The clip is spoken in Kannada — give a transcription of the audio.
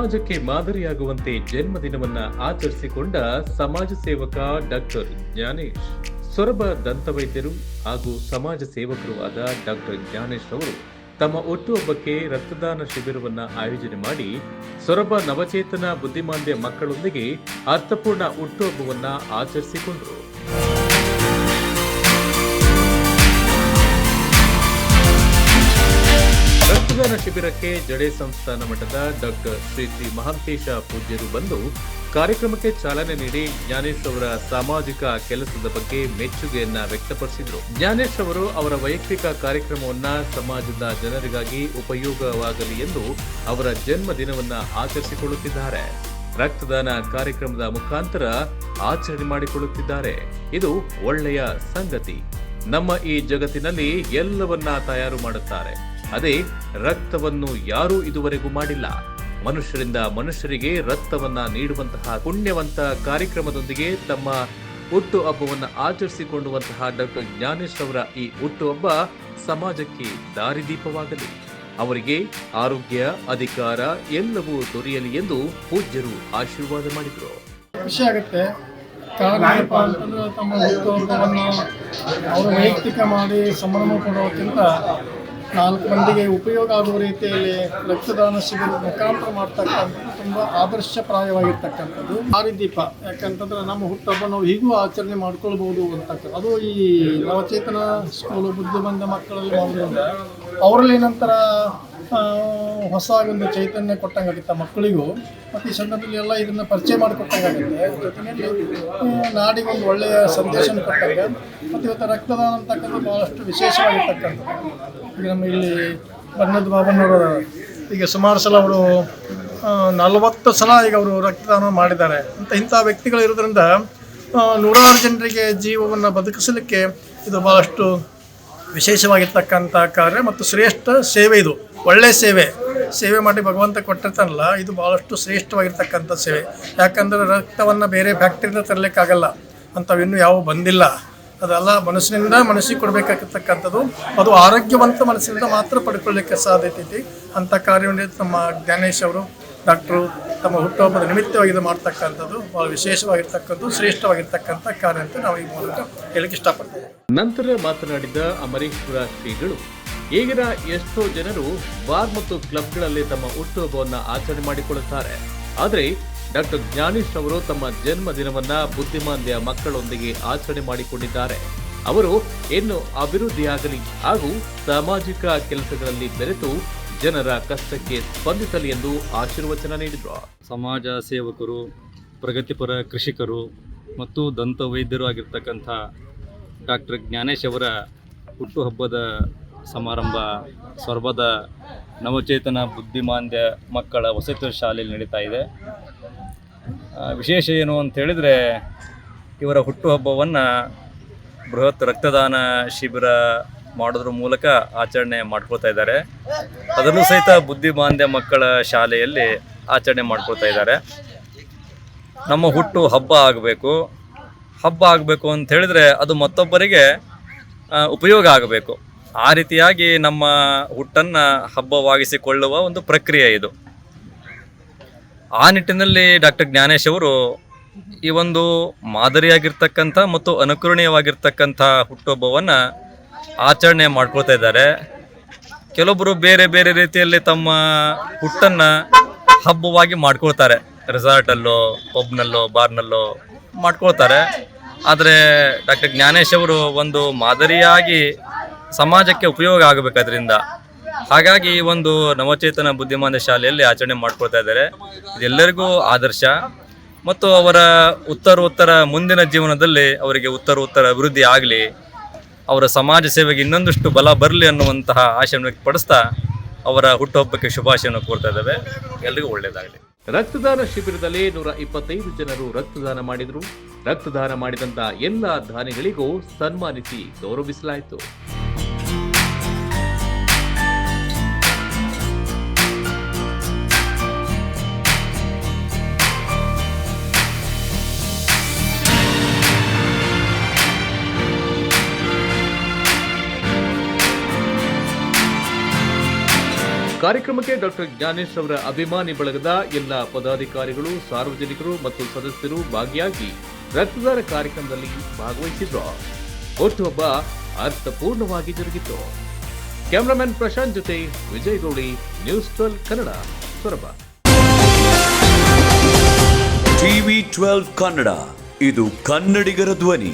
ಸಮಾಜಕ್ಕೆ ಮಾದರಿಯಾಗುವಂತೆ ಜನ್ಮದಿನವನ್ನ ಆಚರಿಸಿಕೊಂಡ ಸಮಾಜ ಸೇವಕ ಡಾಕ್ಟರ್ ಜ್ಞಾನೇಶ್. ಸೊರಬ ದಂತವೈದ್ಯರು ಹಾಗೂ ಸಮಾಜ ಸೇವಕರು ಆದ ಡಾಕ್ಟರ್ ಜ್ಞಾನೇಶ್ ಅವರು ತಮ್ಮ ಹುಟ್ಟುಹಬ್ಬಕ್ಕೆ ರಕ್ತದಾನ ಶಿಬಿರವನ್ನ ಆಯೋಜನೆ ಮಾಡಿ ಸೊರಬ ನವಚೇತನ ಬುದ್ಧಿಮಾಂದ್ಯ ಮಕ್ಕಳೊಂದಿಗೆ ಅರ್ಥಪೂರ್ಣ ಹುಟ್ಟುಹಬ್ಬವನ್ನ ಆಚರಿಸಿಕೊಂಡರು. ರಕ್ತದಾನ ಶಿಬಿರಕ್ಕೆ ಜಡೆ ಸಂಸ್ಥಾನ ಮಠದ ಡಾಕ್ಟರ್ ಶ್ರೀ ಶ್ರೀ ಮಹಾಂತೇಶ ಪೂಜ್ಯರು ಬಂದು ಕಾರ್ಯಕ್ರಮಕ್ಕೆ ಚಾಲನೆ ನೀಡಿ ಜ್ಞಾನೇಶ್ ಅವರ ಸಾಮಾಜಿಕ ಕೆಲಸದ ಬಗ್ಗೆ ಮೆಚ್ಚುಗೆಯನ್ನ ವ್ಯಕ್ತಪಡಿಸಿದರು. ಜ್ಞಾನೇಶ್ ಅವರು ಅವರ ವೈಯಕ್ತಿಕ ಕಾರ್ಯಕ್ರಮವನ್ನ ಸಮಾಜದ ಜನರಿಗಾಗಿ ಉಪಯೋಗವಾಗಲಿ ಎಂದು ಅವರ ಜನ್ಮ ದಿನವನ್ನ ಆಚರಿಸಿಕೊಳ್ಳುತ್ತಿದ್ದಾರೆ. ರಕ್ತದಾನ ಕಾರ್ಯಕ್ರಮದ ಮುಖಾಂತರ ಆಚರಣೆ ಮಾಡಿಕೊಳ್ಳುತ್ತಿದ್ದಾರೆ. ಇದು ಒಳ್ಳೆಯ ಸಂಗತಿ. ನಮ್ಮ ಈ ಜಗತ್ತಿನಲ್ಲಿ ಎಲ್ಲವನ್ನ ತಯಾರು ಮಾಡುತ್ತಾರೆ. ಅದೇ ರಕ್ತವನ್ನು ಯಾರೂ ಇದುವರೆಗೂ ಮಾಡಿಲ್ಲ. ಮನುಷ್ಯರಿಂದ ಮನುಷ್ಯರಿಗೆ ರಕ್ತವನ್ನ ನೀಡುವಂತಹ ಪುಣ್ಯವಂತ ಕಾರ್ಯಕ್ರಮದೊಂದಿಗೆ ತಮ್ಮ ಹುಟ್ಟು ಹಬ್ಬವನ್ನು ಆಚರಿಸಿಕೊಂಡುವಂತಹ ಡಾಕ್ಟರ್ ಜ್ಞಾನೇಶ್ ಅವರ ಈ ಹುಟ್ಟುಹಬ್ಬ ಸಮಾಜಕ್ಕೆ ದಾರಿದೀಪವಾಗಲಿ. ಅವರಿಗೆ ಆರೋಗ್ಯ, ಅಧಿಕಾರ ಎಲ್ಲವೂ ದೊರೆಯಲಿ ಎಂದು ಪೂಜ್ಯರು ಆಶೀರ್ವಾದ ಮಾಡಿದರು. ಖುಷಿ ಆಗುತ್ತೆ. ತಮ್ಮ ಅವರು ವೈಯಕ್ತಿಕ ಮಾಡಿ ಸಂಭ್ರಮ ಪಡೋಕ್ಕಿಂತ ನಾಲ್ಕು ಮಂದಿಗೆ ಉಪಯೋಗ ಆಗುವ ರೀತಿಯಲ್ಲಿ ರಕ್ತದಾನ ಶಿಬಿರ ಮುಖಾಂತರ ಮಾಡ್ತಕ್ಕಂಥದ್ದು ತುಂಬ ಆದರ್ಶಪ್ರಾಯವಾಗಿರ್ತಕ್ಕಂಥದ್ದು. ದಾರಿದೀಪ ಯಾಕಂತಂದ್ರೆ ನಮ್ಮ ಹುಟ್ಟಹಬ್ಬ ನಾವು ಹೀಗೂ ಆಚರಣೆ ಮಾಡ್ಕೊಳ್ಬೋದು ಅಂತಕ್ಕಂಥ ಅದು ಈ ನವಚೇತನ ಸ್ಕೂಲು ಬುದ್ಧಿಬಂಧ ಮಕ್ಕಳಲ್ಲಿ ಅವರಲ್ಲಿ ನಂತರ ಹೊಸ ಒಂದು ಚೈತನ್ಯ ಕೊಟ್ಟಂಗಾಗುತ್ತೆ ಮಕ್ಕಳಿಗೂ. ಮತ್ತು ಈ ಎಲ್ಲ ಇದನ್ನು ಪರಿಚಯ ಮಾಡಿಕೊಟ್ಟಂಗಾಗುತ್ತೆ. ಜೊತೆಯಲ್ಲಿ ನಾಡಿಗೆ ಒಂದು ಒಳ್ಳೆಯ ಸಂದೇಶನ ಕೊಟ್ಟಂಗೆ. ಮತ್ತು ಇವತ್ತು ರಕ್ತದಾನ ಅಂತಕ್ಕಂಥ ಭಾಳಷ್ಟು ವಿಶೇಷವಾಗಿರ್ತಕ್ಕಂಥದ್ದು. ಈಗ ನಮ್ಮ ಇಲ್ಲಿ ಬಣ್ಣದ ಬಾಬನವರು ಈಗ ಸುಮಾರು ಸಲ ಅವರು ನಲವತ್ತು ಸಲ ಈಗ ಅವರು ರಕ್ತದಾನ ಮಾಡಿದ್ದಾರೆ. ಅಂತ ಇಂಥ ವ್ಯಕ್ತಿಗಳು ಇರೋದ್ರಿಂದ ಆ, ನೂರಾರು ಜನರಿಗೆ ಜೀವವನ್ನು ಬದುಕಿಸಲಿಕ್ಕೆ ಇದು ಭಾಳಷ್ಟು ವಿಶೇಷವಾಗಿರ್ತಕ್ಕಂಥ ಕಾರ್ಯ ಮತ್ತು ಶ್ರೇಷ್ಠ ಸೇವೆ ಇದು. ಒಳ್ಳೆಯ ಸೇವೆ. ಸೇವೆ ಮಾಡಿ ಭಗವಂತ ಕೊಟ್ಟಿರ್ತಾನಲ್ಲ, ಇದು ಭಾಳಷ್ಟು ಶ್ರೇಷ್ಠವಾಗಿರ್ತಕ್ಕಂಥ ಸೇವೆ. ಯಾಕಂದರೆ ರಕ್ತವನ್ನು ಬೇರೆ ಫ್ಯಾಕ್ಟ್ರಿಯಿಂದ ತರಲಿಕ್ಕಾಗಲ್ಲ. ಅಂಥವಿನ್ನೂ ಯಾವ ಬಂದಿಲ್ಲ. ಅದೆಲ್ಲ ಮನಸ್ಸಿನಿಂದ ಮನಸ್ಸಿಗೆ ಕೊಡಬೇಕಾಗಿರ್ತಕ್ಕಂಥದ್ದು. ಅದು ಆರೋಗ್ಯವಂತ ಮನಸ್ಸಿನಿಂದ ಮಾತ್ರ ಪಡ್ಕೊಳ್ಳಿಕ್ಕೆ ಸಾಧ್ಯತೆ ಅಂಥ ಕಾರ್ಯವನ್ನು ನಮ್ಮ ಜ್ಞಾನೇಶ್ ಅವರು. ಡಾಕ್ಟ್ರು ತಮ್ಮ ಹುಟ್ಟುಹಬ್ಬದ ನಿಮಿತ್ತವಾಗಿ ಇದು ಮಾಡ್ತಕ್ಕಂಥದ್ದು, ಬಹಳ ವಿಶೇಷವಾಗಿರ್ತಕ್ಕಂಥದ್ದು, ಶ್ರೇಷ್ಠವಾಗಿರ್ತಕ್ಕಂಥ ಕಾರ್ಯ ಅಂತ ನಾವು ಈ ಮೂಲಕ ಹೇಳಕ್ಕೆ ಇಷ್ಟಪಡ್ತೇವೆ. ನಂತರ ಮಾತನಾಡಿದ ಅಮರೇಶ್ವರ ಶ್ರೀಗಳು, ಈಗಿನ ಎಷ್ಟೋ ಜನರು ಬಾರ್ ಮತ್ತು ಕ್ಲಬ್ಗಳಲ್ಲಿ ತಮ್ಮ ಹುಟ್ಟುಹಬ್ಬವನ್ನು ಆಚರಣೆ ಮಾಡಿಕೊಳ್ಳುತ್ತಾರೆ. ಆದರೆ ಡಾಕ್ಟರ್ ಜ್ಞಾನೇಶ್ ಅವರು ತಮ್ಮ ಜನ್ಮ ದಿನವನ್ನ ಬುದ್ಧಿಮಾಂದ್ಯ ಮಕ್ಕಳೊಂದಿಗೆ ಆಚರಣೆ ಮಾಡಿಕೊಂಡಿದ್ದಾರೆ. ಅವರು ಇನ್ನು ಅಭಿವೃದ್ಧಿಯಾಗಲಿ ಹಾಗೂ ಸಾಮಾಜಿಕ ಕೆಲಸಗಳಲ್ಲಿ ಬೆರೆತು ಜನರ ಕಷ್ಟಕ್ಕೆ ಸ್ಪಂದಿಸಲಿ ಎಂದು ಆಶೀರ್ವಚನ ನೀಡಿದರು. ಸಮಾಜ ಸೇವಕರು, ಪ್ರಗತಿಪರ ಕೃಷಿಕರು ಮತ್ತು ದಂತ ವೈದ್ಯರು ಆಗಿರ್ತಕ್ಕಂಥ ಡಾಕ್ಟರ್ ಜ್ಞಾನೇಶ್ ಅವರ ಹುಟ್ಟುಹಬ್ಬದ ಸಮಾರಂಭ ಸೊರಬದ ನವಚೇತನ ಬುದ್ಧಿಮಾಂದ್ಯ ಮಕ್ಕಳ ವಸತಿ ಶಾಲೆಯಲ್ಲಿ ನಡೀತಾ ಇದೆ. ವಿಶೇಷ ಏನು ಅಂತ ಹೇಳಿದರೆ ಇವರ ಹುಟ್ಟುಹಬ್ಬವನ್ನು ಬೃಹತ್ ರಕ್ತದಾನ ಶಿಬಿರ ಮಾಡೋದ್ರ ಮೂಲಕ ಆಚರಣೆ ಮಾಡ್ಕೊಳ್ತಾ ಇದ್ದಾರೆ. ಅದರಲ್ಲೂ ಸಹಿತ ಬುದ್ಧಿಮಾಂದ್ಯ ಮಕ್ಕಳ ಶಾಲೆಯಲ್ಲಿ ಆಚರಣೆ ಮಾಡ್ಕೊಳ್ತಾ ಇದ್ದಾರೆ. ನಮ್ಮ ಹುಟ್ಟು ಹಬ್ಬ ಆಗಬೇಕು. ಹಬ್ಬ ಆಗಬೇಕು ಅಂತ ಹೇಳಿದ್ರೆ ಅದು ಮತ್ತೊಬ್ಬರಿಗೆ ಉಪಯೋಗ ಆಗಬೇಕು. ಆ ರೀತಿಯಾಗಿ ನಮ್ಮ ಹುಟ್ಟನ್ನು ಹಬ್ಬವಾಗಿಸಿಕೊಳ್ಳುವ ಒಂದು ಪ್ರಕ್ರಿಯೆ ಇದು. ಆ ನಿಟ್ಟಿನಲ್ಲಿ ಡಾಕ್ಟರ್ ಜ್ಞಾನೇಶ್ ಅವರು ಈ ಒಂದು ಮಾದರಿಯಾಗಿರ್ತಕ್ಕಂಥ ಮತ್ತು ಅನುಕರಣೀಯವಾಗಿರ್ತಕ್ಕಂಥ ಹುಟ್ಟುಹಬ್ಬವನ್ನು ಆಚರಣೆ ಮಾಡ್ಕೊಳ್ತಾ ಇದ್ದಾರೆ. ಕೆಲವೊಬ್ಬರು ಬೇರೆ ಬೇರೆ ರೀತಿಯಲ್ಲಿ ತಮ್ಮ ಹುಟ್ಟನ್ನು ಹಬ್ಬವಾಗಿ ಮಾಡ್ಕೊಳ್ತಾರೆ. ರೆಸಾರ್ಟಲ್ಲೋ, ಪಬ್ನಲ್ಲೋ, ಬಾರ್ನಲ್ಲೋ ಮಾಡ್ಕೊಳ್ತಾರೆ. ಆದರೆ ಡಾಕ್ಟರ್ ಜ್ಞಾನೇಶ್ ಅವರು ಒಂದು ಮಾದರಿಯಾಗಿ ಸಮಾಜಕ್ಕೆ ಉಪಯೋಗ ಆಗಬೇಕಾದ್ರಿಂದ ಹಾಗಾಗಿ ಈ ಒಂದು ನವಚೇತನ ಬುದ್ಧಿಮಾನ ಶಾಲೆಯಲ್ಲಿ ಆಚರಣೆ ಮಾಡ್ಕೊಳ್ತಾ ಇದ್ದಾರೆ. ಇದೆಲ್ಲರಿಗೂ ಆದರ್ಶ. ಮತ್ತು ಅವರ ಉತ್ತರೋತ್ತರ ಮುಂದಿನ ಜೀವನದಲ್ಲಿ ಅವರಿಗೆ ಉತ್ತರೋತ್ತರ ಅಭಿವೃದ್ಧಿ ಆಗಲಿ ಅವರ ಸಮಾಜ ಸೇವೆಗೆ ಇನ್ನೊಂದಷ್ಟು ಬಲ ಬರಲಿ ಅನ್ನುವಂತಹ ಆಶಯವನ್ನು ವ್ಯಕ್ತಪಡಿಸ್ತಾ ಅವರ ಹುಟ್ಟುಹಬ್ಬಕ್ಕೆ ಶುಭಾಶಯವನ್ನು ಕೋರ್ತಾ ಇದ್ದೇವೆ. ಎಲ್ಲರಿಗೂ ಒಳ್ಳೆಯದಾಗಲಿ. ರಕ್ತದಾನ ಶಿಬಿರದಲ್ಲಿ ನೂರ ಇಪ್ಪತ್ತೈದು ಜನರು ರಕ್ತದಾನ ಮಾಡಿದರು. ರಕ್ತದಾನ ಮಾಡಿದಂತ ಎಲ್ಲ ದಾನಿಗಳಿಗೂ ಸನ್ಮಾನಿಸಿ ಗೌರವಿಸಲಾಯಿತು. ಕಾರ್ಯಕ್ರಮಕ್ಕೆ ಡಾಕ್ಟರ್ ಜ್ಞಾನೇಶ್ ಅವರ ಅಭಿಮಾನಿ ಬಳಗದ ಎಲ್ಲ ಪದಾಧಿಕಾರಿಗಳು, ಸಾರ್ವಜನಿಕರು ಮತ್ತು ಸದಸ್ಯರು ಭಾಗಿಯಾಗಿ ರಕ್ತದಾನ ಕಾರ್ಯಕ್ರಮದಲ್ಲಿ ಭಾಗವಹಿಸಿದ್ರು. ಹುಟ್ಟುಹಬ್ಬ ಅರ್ಥಪೂರ್ಣವಾಗಿ ಜರುಗಿತು. ಕ್ಯಾಮರಾಮನ್ ಪ್ರಶಾಂತ್ ಜೊತೆ Vijay Gouli, news twelve Kannada, Sorab. TV twelve Kannada, ಇದು ಕನ್ನಡಿಗರ ಧ್ವನಿ.